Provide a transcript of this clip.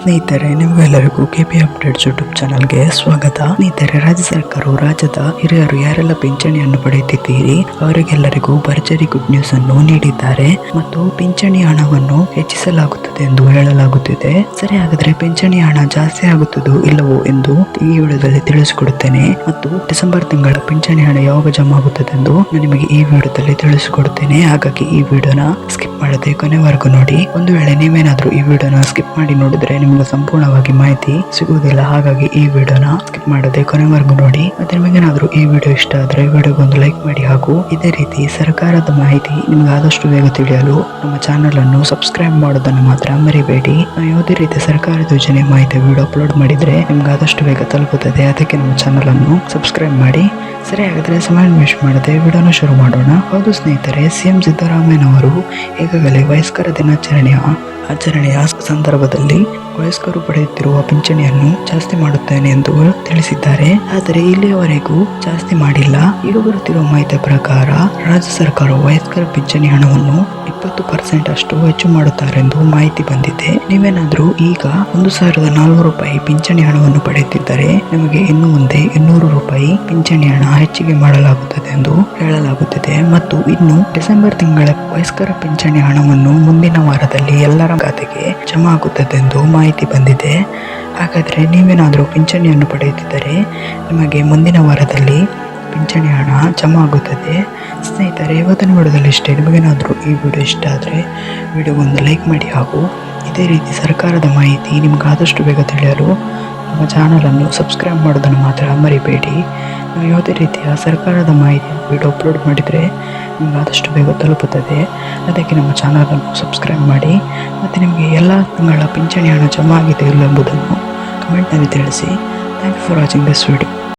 ಸ್ನೇಹಿತರೆ ನಿಮ್ಗೆಲ್ಲರಿಗೂ KP updates YouTube ಚಾನಲ್ಗೆ ಸ್ವಾಗತ. ಸ್ನೇಹಿತರೆ, ರಾಜ್ಯ ಸರ್ಕಾರವು ರಾಜ್ಯದ ಹಿರಿಯರು ಯಾರೆಲ್ಲ ಪಿಂಚಣಿಯನ್ನು ಪಡೆಯುತ್ತಿದ್ದೀರಿ, ಅವರಿಗೆಲ್ಲರಿಗೂ ಭರ್ಜರಿ ಗುಡ್ ನ್ಯೂಸ್ ಅನ್ನು ನೀಡಿದ್ದಾರೆ ಮತ್ತು ಪಿಂಚಣಿ ಹಣವನ್ನು ಹೆಚ್ಚಿಸಲಾಗುತ್ತದೆ ಎಂದು ಹೇಳಲಾಗುತ್ತಿದೆ. ಸರಿ, ಹಾಗಾದ್ರೆ ಪಿಂಚಣಿ ಹಣ ಜಾಸ್ತಿ ಆಗುತ್ತದೋ ಇಲ್ಲವೋ ಎಂದು ಈ ವಿಡಿಯೋದಲ್ಲಿ ತಿಳಿಸಿಕೊಡುತ್ತೇನೆ ಮತ್ತು ಡಿಸೆಂಬರ್ ತಿಂಗಳ ಪಿಂಚಣಿ ಹಣ ಯಾವಾಗ ಜಮಾ ಆಗುತ್ತದೆ ಎಂದು ನಿಮಗೆ ಈ ವಿಡಿಯೋದಲ್ಲಿ ತಿಳಿಸಿಕೊಡುತ್ತೇನೆ. ಹಾಗಾಗಿ ಈ ವಿಡಿಯೋನ ಸ್ಕಿಪ್ ಮಾಡದೆ ಕೊನೆವರೆಗೂ ನೋಡಿ. ಒಂದು ವೇಳೆ ನೀವೇನಾದ್ರೂ ಈ ವಿಡಿಯೋನ ಸ್ಕಿಪ್ ಮಾಡಿ ನೋಡಿದ್ರೆ ನಿಮಗೆ ಸಂಪೂರ್ಣವಾಗಿ ಮಾಹಿತಿ ಸಿಗುವುದಿಲ್ಲ. ಹಾಗಾಗಿ ಈ ವಿಡಿಯೋನ ಸ್ಕಿಪ್ ಮಾಡದೆ ಕೊನೆವರೆಗೂ ನೋಡಿ. ಮತ್ತೆ ನಿಮಗೇನಾದ್ರೂ ಈ ವಿಡಿಯೋ ಇಷ್ಟ ಆದ್ರೆ ವಿಡಿಯೋಗೆ ಒಂದು ಲೈಕ್ ಮಾಡಿ ಹಾಗೂ ಇದೇ ರೀತಿ ಸರ್ಕಾರದ ಮಾಹಿತಿ ನಿಮ್ಗೆ ಆದಷ್ಟು ಬೇಗ ತಿಳಿಯಲು ನಮ್ಮ ಚಾನೆಲ್ ಅನ್ನು ಸಬ್ಸ್ಕ್ರೈಬ್ ಮಾಡೋದನ್ನು ಮಾತ್ರ ಮರಿಬೇಡಿ. ನಾವು ಯಾವುದೇ ರೀತಿ ಸರ್ಕಾರದ ಯೋಜನೆ, ಮಾಹಿತಿ, ವಿಡಿಯೋ ಅಪ್ಲೋಡ್ ಮಾಡಿದ್ರೆ ನಿಮ್ಗೆ ಆದಷ್ಟು ಬೇಗ ತಲುಪುತ್ತದೆ. ಅದಕ್ಕೆ ನಮ್ಮ ಚಾನೆಲ್ ಅನ್ನು ಸಬ್ಸ್ಕ್ರೈಬ್ ಮಾಡಿ. ಸರಿ ಹಾಗಾದ್ರೆ ಸಮಯ ವೇಸ್ಟ್ ಮಾಡದೆ ವಿಡಿಯೋನ ಶುರು ಮಾಡೋಣ. ಹೌದು ಸ್ನೇಹಿತರೆ ಸಿಎಂ ಸಿದ್ದರಾಮಯ್ಯನವರು ಈಗಾಗಲೇ ವಯಸ್ಕರ ದಿನಾಚರಣೆಯ, ಆಚರಣೆಯ ಸಂದರ್ಭದಲ್ಲಿ ವಯಸ್ಕರು ಪಡೆಯುತ್ತಿರುವ ಪಿಂಚಣಿಯನ್ನು ಜಾಸ್ತಿ ಮಾಡುತ್ತೇನೆ ಎಂದು ತಿಳಿಸಿದ್ದಾರೆ. ಆದರೆ ಇಲ್ಲಿಯವರೆಗೂ ಜಾಸ್ತಿ ಮಾಡಿಲ್ಲ. ಈಗ ಬರುತ್ತಿರುವ ಮಾಹಿತಿ ಪ್ರಕಾರ, ರಾಜ್ಯ ಸರ್ಕಾರ ವಯಸ್ಕರ ಪಿಂಚಣಿ ಹಣವನ್ನು ಇಪ್ಪತ್ತು ಪರ್ಸೆಂಟ್ ಅಷ್ಟು ಹೆಚ್ಚು ಮಾಡುತ್ತಾರೆ ಎಂದು ಮಾಹಿತಿ ಬಂದಿದೆ. ನೀವೇನಾದ್ರೂ ಈಗ ಒಂದು ಸಾವಿರದ ನಾಲ್ನೂರು ರೂಪಾಯಿ ಪಿಂಚಣಿ ಹಣವನ್ನು ಪಡೆಯುತ್ತಿದ್ದರೆ ನಿಮಗೆ ಇನ್ನು ಮುಂದೆ ಇನ್ನೂರು ರೂಪಾಯಿ ಪಿಂಚಣಿ ಹಣ ಹೆಚ್ಚಿಗೆ ಮಾಡಲಾಗುತ್ತದೆ ಎಂದು ಹೇಳಲಾಗುತ್ತಿದೆ. ಮತ್ತು ಇನ್ನು ಡಿಸೆಂಬರ್ ತಿಂಗಳ ವಯಸ್ಕರ ಪಿಂಚಣಿ ಹಣವನ್ನು ಮುಂದಿನ ವಾರದಲ್ಲಿ ಎಲ್ಲರ ಖಾತೆಗೆ ಜಮಾ ಆಗುತ್ತದೆ ಎಂದು ಮಾಹಿತಿ ಬಂದಿದೆ. ಹಾಗಾದರೆ ನೀವೇನಾದರೂ ಪಿಂಚಣಿಯನ್ನು ಪಡೆಯುತ್ತಿದ್ದರೆ ನಿಮಗೆ ಮುಂದಿನ ವಾರದಲ್ಲಿ ಪಿಂಚಣಿ ಹಣ ಜಮಾ ಆಗುತ್ತದೆ. ಸ್ನೇಹಿತರೆ, ಇವತ್ತಿನ ವಿಡಿಯೋದಲ್ಲಿ ಇಷ್ಟೇ. ನಿಮಗೇನಾದರೂ ಈ ವಿಡಿಯೋ ಇಷ್ಟ ಆದರೆ ವಿಡಿಯೋಗೊಂದು ಲೈಕ್ ಮಾಡಿ ಹಾಗೂ ಇದೇ ರೀತಿ ಸರ್ಕಾರದ ಮಾಹಿತಿ ನಿಮ್ಗೆ ಆದಷ್ಟು ಬೇಗ ತಿಳಿಯಲು ನಮ್ಮ ಚಾನಲನ್ನು ಸಬ್ಸ್ಕ್ರೈಬ್ ಮಾಡೋದನ್ನು ಮಾತ್ರ ಮರಿಬೇಡಿ. ನಾವು ಯಾವುದೇ ರೀತಿಯ ಸರ್ಕಾರದ ಮಾಹಿತಿ ವಿಡಿಯೋ ಅಪ್ಲೋಡ್ ಮಾಡಿದರೆ ನಿಮ್ಗೆ ಆದಷ್ಟು ಬೇಗ ತಲುಪುತ್ತದೆ. ಅದಕ್ಕೆ ನಮ್ಮ ಚಾನಲನ್ನು ಸಬ್ಸ್ಕ್ರೈಬ್ ಮಾಡಿ. ಮತ್ತು ನಿಮಗೆ ಎಲ್ಲ ತಿಂಗಳ ಪಿಂಚಣಿ ಹಣ ಜಮಾ ಆಗಿದೆ ಇಲ್ಲ ಎಂಬುದನ್ನು ಕಮೆಂಟ್ನಲ್ಲಿ ತಿಳಿಸಿ thank you for watching this video